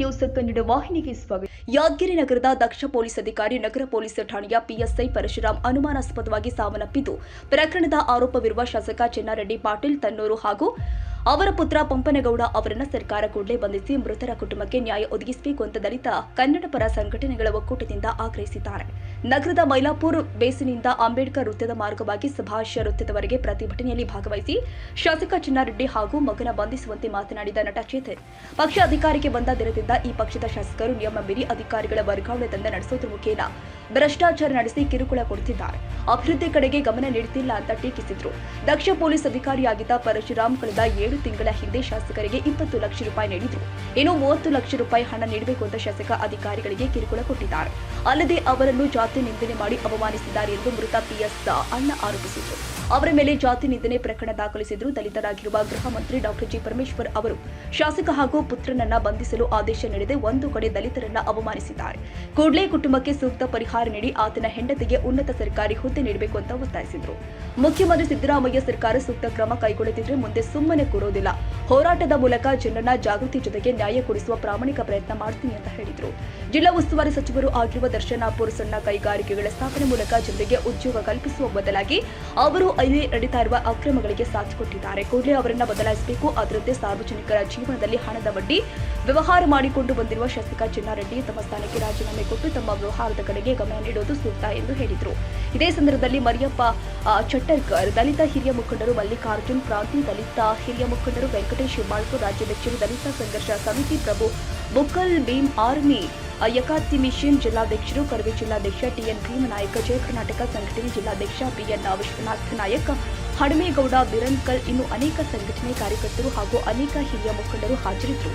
News Kannada ವಾಹಿನಿಗೆ ಸ್ವಾಗತ. ಯಾದಗಿರಿ ನಗರದ ದಕ್ಷ ಪೊಲೀಸ್ ಅಧಿಕಾರಿ ನಗರ ಪೊಲೀಸ್ ಠಾಣೆಯ ಪಿಎಸ್ಐ ಪರಶುರಾಮ್ ಅನುಮಾನಾಸ್ಪದವಾಗಿ ಸಾವನ್ನಪ್ಪಿದ್ದು. ಪ್ರಕರಣದ ಆರೋಪವಿರುವ ಶಾಸಕ ಚೆನ್ನಾರೆಡ್ಡಿ ಪಾಟೀಲ್, ತನ್ನೂರು ಹಾಗೂ ಅವರ ಪುತ್ರ ಪಂಪನಗೌಡ ಅವರನ್ನ ಸರ್ಕಾರ ಕೂಡಲೇ ಬಂಧಿಸಿ ಮೃತರ ಕುಟುಂಬಕ್ಕೆ ನ್ಯಾಯ ಒದಗಿಸಬೇಕು ಅಂತ ದಲಿತ ಕನ್ನಡ ಪರ ಸಂಘಟನೆಗಳ ಒಕ್ಕೂಟದಿಂದ ಆಗ್ರಹಿಸಿದ್ದಾರೆ. ನಗರದ ಮೈಲಾಪುರ್ ಬೇಸಿನಿಂದ ಅಂಬೇಡ್ಕರ್ ವೃತ್ತದ ಮಾರ್ಗವಾಗಿ ಸುಭಾಷ ವೃತ್ತದವರೆಗೆ ಪ್ರತಿಭಟನೆಯಲ್ಲಿ ಭಾಗವಹಿಸಿ ಶಾಸಕ ಚಿನ್ನಾರೆಡ್ಡಿ ಹಾಗೂ ಮಗನ ಬಂಧಿಸುವಂತೆ ಮಾತನಾಡಿದ ನಟ ಚೇತನ್. ಪಕ್ಷ ಅಧಿಕಾರಕ್ಕೆ ಬಂದ ದಿನದಿಂದ ಈ ಪಕ್ಷದ ಶಾಸಕರು ನಿಯಮ ಮೀರಿ ಅಧಿಕಾರಿಗಳ ವರ್ಗಾವಣೆ ತಂದ ನಡೆಸೋದ್ರ ಮುಖೇನ ಭ್ರಷ್ಟಾಚಾರ ನಡೆಸಿ ಕಿರುಕುಳ ಕೊಡುತ್ತಿದ್ದಾರೆ ಅಭಿವೃದ್ಧಿ ಕಡೆಗೆ ಗಮನ ನೀಡುತ್ತಿಲ್ಲ ಅಂತ ಟೀಕಿಸಿದ್ರು. ದಕ್ಷ ಪೊಲೀಸ್ ಅಧಿಕಾರಿಯಾಗಿದ್ದ ಪರಶುರಾಮ್ ಕಳೆದ ಏಳು ತಿಂಗಳ ಹಿಂದೆ ಶಾಸಕರಿಗೆ ಇಪ್ಪತ್ತು ಲಕ್ಷ ರೂಪಾಯಿ ನೀಡಿದ್ರು. ಇನ್ನು ಮೂವತ್ತು ಲಕ್ಷ ರೂಪಾಯಿ ಹಣ ನೀಡಬೇಕು ಅಂತ ಶಾಸಕ ಅಧಿಕಾರಿಗಳಿಗೆ ಕಿರುಕುಳ ಕೊಟ್ಟಿದ್ದಾರೆ. ಅಲ್ಲದೆ ಅವರನ್ನು ಜಾತಿ ನಿಂದನೆ ಮಾಡಿ ಅವಮಾನಿಸಿದ್ದಾರೆ ಎಂದು ಮೃತ ಪಿಎಸ್ ಅಣ್ಣ ಆರೋಪಿಸಿದ್ರು. ಅವರ ಮೇಲೆ ಜಾತಿ ನಿಂದನೆ ಪ್ರಕರಣ ದಾಖಲಿಸಿದ್ರು. ದಲಿತರಾಗಿರುವ ಗೃಹ ಮಂತ್ರಿ ಡಾಕ್ಟರ್ ಜಿ ಪರಮೇಶ್ವರ್ ಅವರು ಶಾಸಕ ಹಾಗೂ ಪುತ್ರನನ್ನ ಬಂಧಿಸಲು ಆದೇಶ ನೀಡದೆ ಒಂದು ಕಡೆ ದಲಿತರನ್ನ ಅವಮಾನಿಸಿದ್ದಾರೆ. ಕೂಡಲೇ ಕುಟುಂಬಕ್ಕೆ ಸೂಕ್ತ ಪರಿಹಾರ ನೀಡಿ ಆತನ ಹೆಂಡತಿಗೆ ಉನ್ನತ ಸರ್ಕಾರಿ ಹುದ್ದೆ ನೀಡಬೇಕು ಅಂತ ಒತ್ತಾಯಿಸಿದ್ರು. ಮುಖ್ಯಮಂತ್ರಿ ಸಿದ್ದರಾಮಯ್ಯ ಸರ್ಕಾರ ಸೂಕ್ತ ಕ್ರಮ ಕೈಗೊಳ್ಳುತ್ತಿದ್ರೆ ಮುಂದೆ ಸುಮ್ಮನೆ ಕೂರೋದಿಲ್ಲ. ಹೋರಾಟದ ಮೂಲಕ ಜನರನ್ನ ಜಾಗೃತಿ ಜೊತೆಗೆ ನ್ಯಾಯ ಕೊಡಿಸುವ ಪ್ರಾಮಾಣಿಕ ಪ್ರಯತ್ನ ಮಾಡ್ತೀನಿ ಅಂತ ಹೇಳಿದರು. ಜಿಲ್ಲಾ ಉಸ್ತುವಾರಿ ಸಚಿವರು ಆಗಿರುವ ದರ್ಶನಾಪುರ್ ಸಣ್ಣ ಕೈಗಾರಿಕೆಗಳ ಸ್ಥಾಪನೆ ಮೂಲಕ ಜನರಿಗೆ ಉದ್ಯೋಗ ಕಲ್ಪಿಸುವ ಬದಲಾಗಿ ಅವರು ಅಲ್ಲಿ ನಡೀತಾ ಇರುವ ಅಕ್ರಮಗಳಿಗೆ ಸಾಥ್ ಕೊಟ್ಟಿದ್ದಾರೆ. ಕೂಡಲೇ ಅವರನ್ನ ಬದಲಾಯಿಸಬೇಕು. ಅದರಂತೆ ಸಾರ್ವಜನಿಕರ ಜೀವನದಲ್ಲಿ ಹಣದ ಬಡ್ಡಿ ವ್ಯವಹಾರ ಮಾಡಿಕೊಂಡು ಬಂದಿರುವ ಶಾಸಕ ಚಿನ್ನಾರೆಡ್ಡಿ ತಮ್ಮ ಸ್ಥಾನಕ್ಕೆ ರಾಜೀನಾಮೆ ಕೊಟ್ಟು ತಮ್ಮ ವ್ಯವಹಾರದ ಕಡೆಗೆ ಗಮನ ನೀಡುವುದು ಸೂಕ್ತ ಎಂದು ಹೇಳಿದರು. ಇದೇ ಸಂದರ್ಭದಲ್ಲಿ ಮರಿಯಪ್ಪ ಚಟ್ಟರ್ಕರ್, ದಲಿತ ಹಿರಿಯ ಮುಖಂಡರು ಮಲ್ಲಿಕಾರ್ಜುನ್, ಕ್ರಾಂತಿ ದಲಿತ ಹಿರಿಯ ಮುಖಂಡರು ವೆಂಕಟೇಶ್ ಹೆಬ್ಬಾಳ್ಕರ್ ರಾಜ್ಯಾಧ್ಯಕ್ಷರು ದಲಿತ ಸಂಘರ್ಷ ಸಮಿತಿ ಪ್ರಭು ಬುಕ್ಕಲ್ ಭೀಮ್ ಆರ್ಮಿ ಯಕಾತಿ ಮಿಷನ್ ಜಿಲ್ಲಾಧ್ಯಕ್ಷರು, ಕರವೇ ಜಿಲ್ಲಾಧ್ಯಕ್ಷ ಟಿಎನ್ ಭೀಮನಾಯಕ, ಜಯ ಕರ್ನಾಟಕ ಸಂಘಟನೆ ಜಿಲ್ಲಾಧ್ಯಕ್ಷ ಬಿಎನ್ ವಿಶ್ವನಾಥ್ ನಾಯಕ್ ಹಡಮೇಗೌಡ ಬಿರನ್ಕಲ್, ಇನ್ನು ಅನೇಕ ಸಂಘಟನೆ ಕಾರ್ಯಕರ್ತರು ಹಾಗೂ ಅನೇಕ ಹಿರಿಯ ಮುಖಂಡರು ಹಾಜರಿದ್ದರು.